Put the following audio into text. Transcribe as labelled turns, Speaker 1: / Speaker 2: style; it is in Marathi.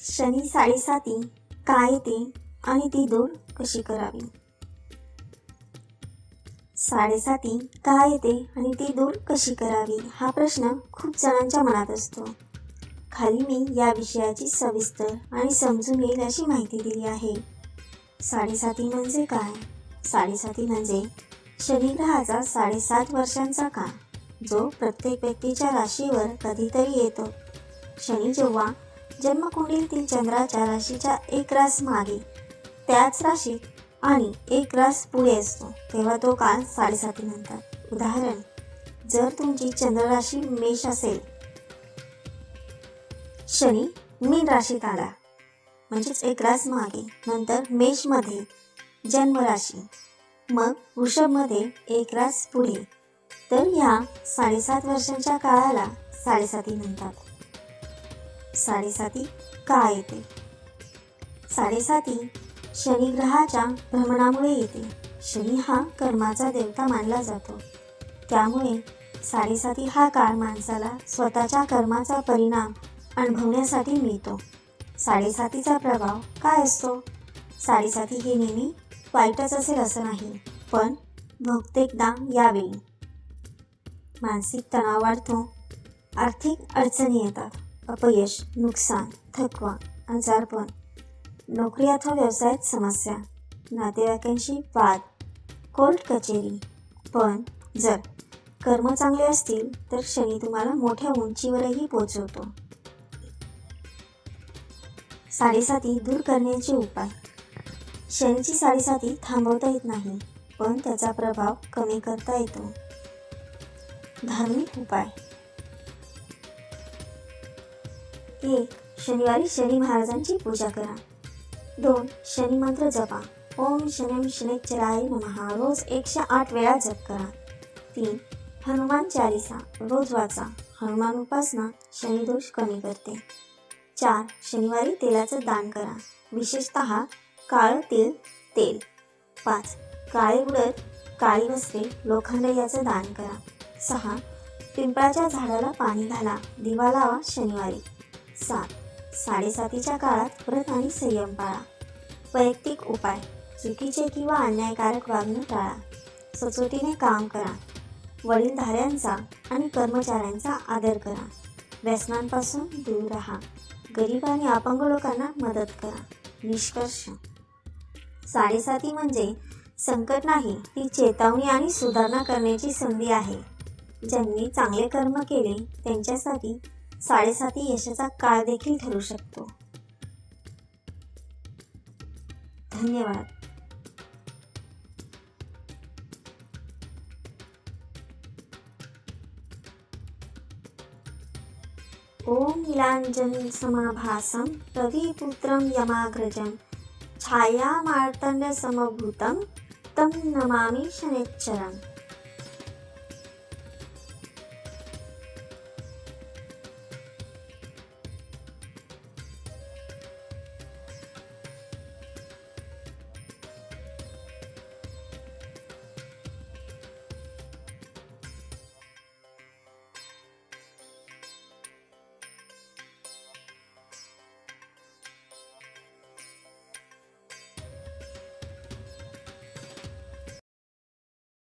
Speaker 1: शनी साडेसाती काय येते आणि ती दूर कशी करावी? साडेसाती काय येते आणि ती दूर कशी करावी हा प्रश्न खूप जणांच्या मनात असतो. खाली मी या विषयाची सविस्तर आणि समजून येईल अशी माहिती दिली आहे. साडेसाती म्हणजे काय? साडेसाती म्हणजे शनिग्रहाचा साडेसात वर्षांचा काळ जो प्रत्येक व्यक्तीच्या राशीवर कधीतरी येतो. शनी जेव्हा जन्मकुंडीतील चंद्राच्या राशीच्या एक रास मागे. त्याच राशीत आणि एक रास पुढे असतो. तेव्हा तो काळ साडेसाती म्हणतात उदाहरण जर तुमची चंद्रराशी मेष असेल. शनी मीन राशीत आला. म्हणजेच एक रास मागे. नंतर मेषमध्ये जन्मराशी मग वृषभमध्ये एक रास पुढे. तर ह्या साडेसात वर्षांच्या काळाला साडेसाती म्हणतात साडेसाती का येते. साडेसाती शनिग्रहाच्या भ्रमणामुळे येते. शनी हा कर्माचा देवता मानला जातो. त्यामुळे साडेसाती हा काळ माणसाला स्वतःच्या कर्माचा परिणाम अनुभवण्यासाठी मिळतो. साडेसातीचा प्रभाव काय असतो? साडेसाती हे नेहमी वाईटच असेल असं नाही पण बहुतेकदा यावेळी. मानसिक तणाव वाढतो. आर्थिक अडचणी येतात. अपयश नुकसान थकवा आजारपण. नोकरी अथवा व्यवसायात समस्या नातेवाईकांशी वाद कोर्ट कचेरी. पण जर कर्म चांगले असतील तर शनी तुम्हाला मोठ्या उंचीवरही पोचवतो. साडेसाती दूर करण्याचे उपाय. शनीची साडेसाती थांबवता येत नाही पण त्याचा प्रभाव कमी करता येतो. धार्मिक उपाय. एक शनिवारी शनी महाराजांची पूजा करा. दोन शनी मंत्र जपा. ओम शनिम शनिच्चराय नमहा रोज एकशे आठ वेळा जप करा. तीन हनुमान चालिसा. रोज वाचा. हनुमान उपासना शनिदोष कमी करते. चार शनिवारी तेलाचं दान करा. विशेषत काळं तेल तेल. पाच काळे उडद काळी वस्त्रे लोखंड याचं दान करा. सहा पिंपळाच्या झाडाला पाणी घाला. दिवा लावा शनिवारी. सात. साडेसातीच्या काळात व्रत आणि संयम पाळा. वैयक्तिक उपाय. चुकीचे किंवा अन्यायकारक वागणं टाळा. सचोटीने काम करा. वडीलधाऱ्यांचा आणि कर्मचाऱ्यांचा आदर करा. व्यसनांपासून दूर राहा. गरीब आणि अपंग लोकांना मदत करा. निष्कर्ष. साडेसाती म्हणजे संकट नाही ती चेतावणी आणि सुधारणा करण्याची संधी आहे. ज्यांनी चांगले कर्म केले त्यांच्यासाठी साडेसाती यशाचा काळ देखील ठरू शकतो. धन्यवाद. ॐ नीलाञ्जनसमाभासं रविपुत्रं यमाग्रजं छायामार्तण्डसमभूतं तं नमामि शनिच्चरम्